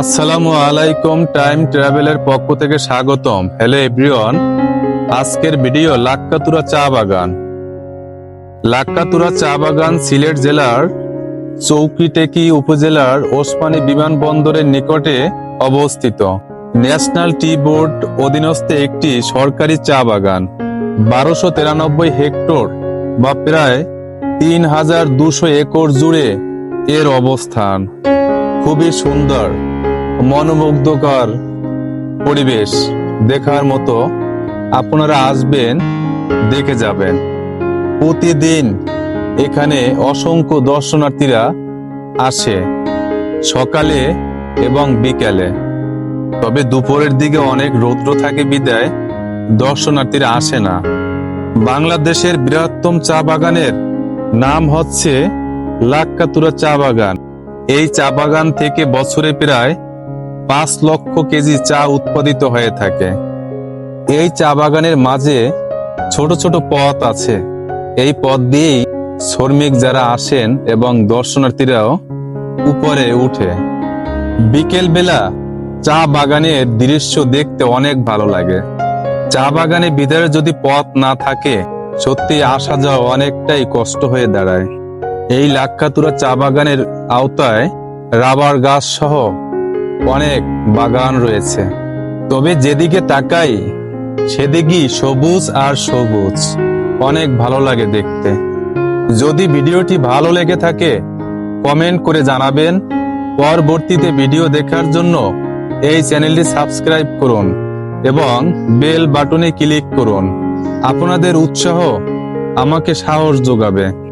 আসসালামু আলাইকুম টাইম ট্রাভেলের পক্ষ থেকে স্বাগতম। হ্যালো এভরিওয়ান, আজকের ভিডিও লাক্কাতুরা চা বাগান। লাক্কাতুরা চা বাগান সিলেট জেলার চৌকিটেকি উপজেলার ওসমানী বিমানবন্দরের নিকটে অবস্থিত। ন্যাশনাল টি বোর্ড অধীনস্থ একটি সরকারি চা বাগান। বারোশো তিরানব্বই হেক্টর বা প্রায় তিন হাজার দুশো একর জুড়ে এর অবস্থান। খুবই সুন্দর। মনোমুগ্ধকর পরিবেশ দেখার মতো আপনারা আসবেন, দেখে যাবেন। প্রতিদিন এখানে অসংখ্য দর্শনার্থীরা আসে, সকালে এবং বিকেলে। তবে দুপুরের দিকে অনেক রৌদ্র থাকে বিদায়, দর্শনার্থীরা আসে না। বাংলাদেশের বৃহত্তম চা বাগানের নাম হচ্ছে লাক্কাতুরা চা বাগান। এই চা বাগান থেকে বছরে প্রায় পাঁচ লক্ষ কেজি চা উৎপাদিত হয়ে থাকে। এই চা বাগানের মাঝে ছোট ছোট পথ আছে। এই পথ দিয়েই শ্রমিক যারা আসেন এবং দর্শনার্থীরাও উপরে উঠে। বিকেল বেলা চা বাগানের দৃশ্য দেখতে অনেক ভালো লাগে। চা বাগানে ভিতরে যদি পথ না থাকে সত্যি আসা যাওয়া অনেকটাই কষ্ট হয়ে দাঁড়ায়। এই লাক্ষাতুরা চা বাগানের আওতায় রাবার গাছ সহ অনেক বাগান রয়েছে। তবে যেদিকে তাকাই, সেদিকেই সবুজ আর সবুজ। অনেক ভালো লাগে দেখতে। যদি ভিডিওটি ভালো লেগে থাকে, কমেন্ট করে জানাবেন। পরবর্তীতে ভিডিও দেখার জন্য এই চ্যানেলটি সাবস্ক্রাইব করুন এবং বেল বাটনে ক্লিক করুন। আপনাদের উৎসাহ আমাকে সাহস যোগাবে।